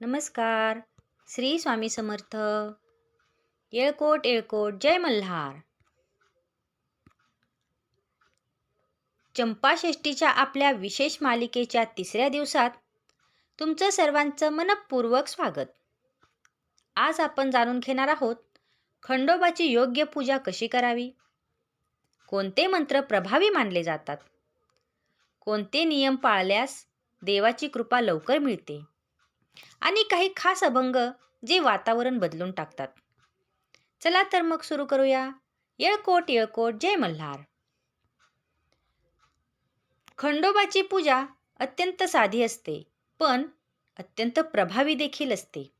नमस्कार. श्री स्वामी समर्थ. येळकोट येळकोट जय मल्हार. चंपाषष्टीच्या आपल्या विशेष मालिकेच्या तिसऱ्या दिवसात तुमचं सर्वांचं मनपूर्वक स्वागत. आज आपण जाणून घेणार आहोत खंडोबाची योग्य पूजा कशी करावी? कोणते मंत्र प्रभावी मानले जातात? कोणते नियम पाळल्यास देवाची कृपा लवकर मिळते? आणि काही खास अभंग जे वातावरण बदलून टाकतात. चला तर मग सुरू करूया. येळकोट येळकोट जय मल्हार. खंडोबाची पूजा अत्यंत साधी असते पण अत्यंत प्रभावी देखील असते.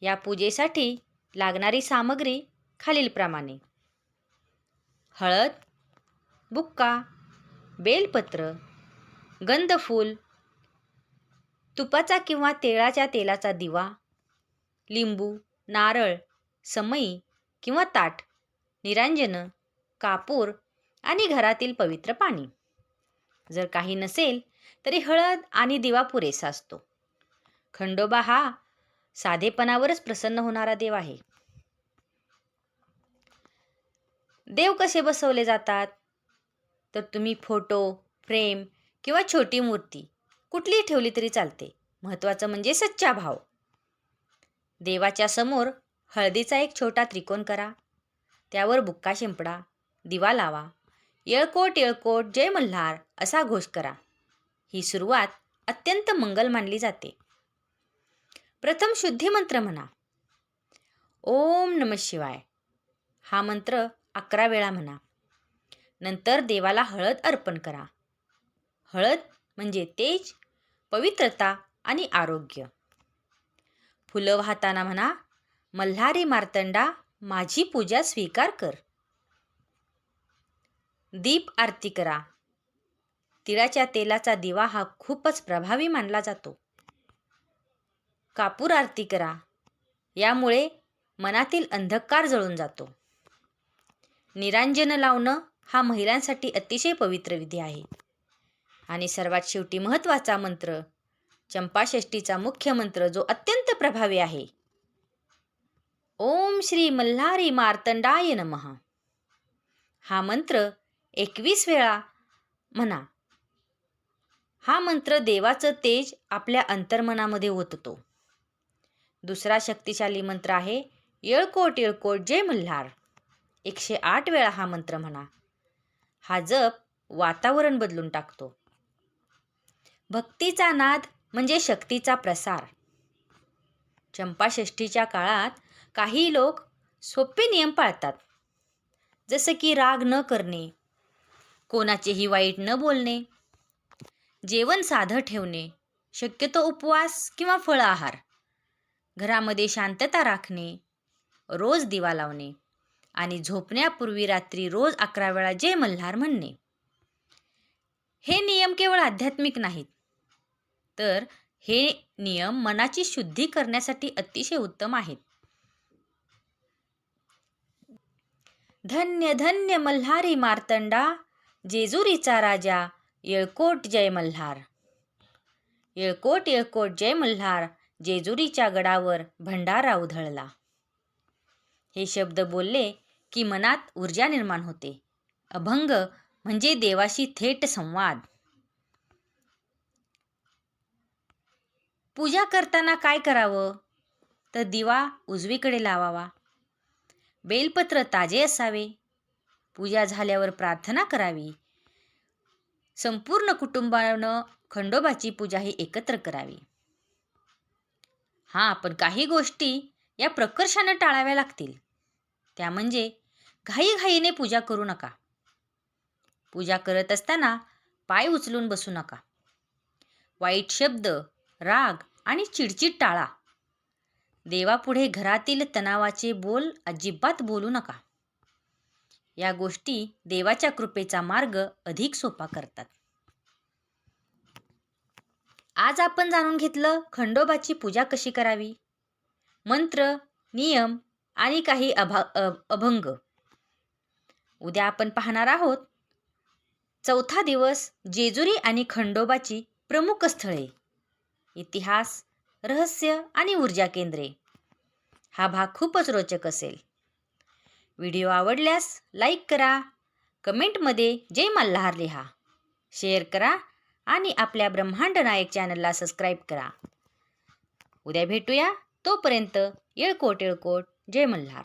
या पूजेसाठी लागणारी सामग्री खालीलप्रमाणे. हळद बुक्का बेलपत्र गंधफूल तुपाचा किंवा तेळाच्या तेलाचा दिवा लिंबू नारळ समई किंवा ताट निरांजनं कापूर आणि घरातील पवित्र पाणी. जर काही नसेल तरी हळद आणि दिवा पुरेसा असतो. खंडोबा हा साधेपणावरच प्रसन्न होणारा देव आहे. देव कसे बसवले जातात? तर तुम्ही फोटो फ्रेम किंवा छोटी मूर्ती कुठलीही ठेवली तरी चालते. महत्त्वाचं म्हणजे सच्चा भाव. देवाच्या समोर हळदीचा एक छोटा त्रिकोण करा. त्यावर बुक्का शिंपडा. दिवा लावा. येळकोट येळकोट जय मल्हार असा घोष करा. ही सुरुवात अत्यंत मंगल मानली जाते. प्रथम शुद्धी मंत्र म्हणा. ओम नम शिवाय. हा मंत्र अकरा वेळा म्हणा. नंतर देवाला हळद अर्पण करा. हळद म्हणजे तेज पवित्रता आणि आरोग्य. फुलं वाहताना म्हणा मल्हारी मार्तंडा माझी पूजा स्वीकार कर. दीप आरती करा. तिळाच्या तेलाचा दिवा हा खूपच प्रभावी मानला जातो. कापूर आरती करा. यामुळे मनातील अंधकार जळून जातो. निरांजन लावणं हा महिलांसाठी अतिशय पवित्र विधी आहे. आणि सर्वात शेवटी महत्त्वाचा मंत्र चंपाषष्टीचा मुख्य मंत्र जो अत्यंत प्रभावी आहे. ओम श्री मल्हारी मार्तंडाय नमः. हा मंत्र एकवीस वेळा म्हणा. हा मंत्र देवाचं तेज आपल्या अंतर्मनामध्ये ओततो. दुसरा शक्तिशाली मंत्र आहे येळकोट येळकोट जय मल्हार. एकशे आठ वेळा हा मंत्र म्हणा. हा जप वातावरण बदलून टाकतो. भक्तीचा नाद म्हणजे शक्तीचा प्रसार. चंपाषष्ठीच्या काळात काही लोक सोपे नियम पाळतात. जसं की राग न करणे कोणाचेही वाईट न बोलणे जेवण साधं ठेवणे शक्यतो उपवास किंवा फळ आहार घरामध्ये शांतता राखणे रोज दिवा लावणे आणि झोपण्यापूर्वी रात्री रोज अकरा वेळा जय मल्हार म्हणणे. हे नियम केवळ आध्यात्मिक नाहीत तर हे नियम मनाची शुद्धी करण्यासाठी अतिशय उत्तम आहेत. धन्य धन्य मल्हारी मार्तंडा जेजुरीचा राजा येळकोट जय मल्हार. येळकोट येळकोट जय मल्हार जेजुरीच्या गडावर भंडारा उधळला. हे शब्द बोलले की मनात ऊर्जा निर्माण होते. अभंग म्हणजे देवाशी थेट संवाद. पूजा करताना काय करावं? तर दिवा उजवीकडे लावावा. बेलपत्र ताजे असावे. पूजा झाल्यावर प्रार्थना करावी. संपूर्ण कुटुंबानं खंडोबाची पूजा ही एकत्र करावी. हां पण काही गोष्टी या प्रकर्षानं टाळाव्या लागतील. त्या म्हणजे घाईघाईने पूजा करू नका. पूजा करत असताना पाय उचलून बसू नका. वाईट शब्द राग आणि चिडचिड टाळा. देवापुढे घरातील तणावाचे बोल अजिबात बोलू नका. या गोष्टी देवाच्या कृपेचा मार्ग अधिक सोपा करतात. आज आपण जाणून घेतलं खंडोबाची पूजा कशी करावी? मंत्र नियम आणि काही अभा अभंग. उद्या आपण पाहणार आहोत चौथा दिवस जेजुरी आणि खंडोबाची प्रमुख स्थळे. इतिहास रहस्य आणि ऊर्जा केंद्रे. हा भाग खूपच रोचक असेल. व्हिडिओ आवडल्यास लाईक करा कमेंटमध्ये जय मल्हार लिहा. शेअर करा आणि आपल्या ब्रह्मांड नायक चॅनलला सबस्क्राईब करा. उद्या भेटूया तोपर्यंत येळकोट येळकोट जय मल्हार.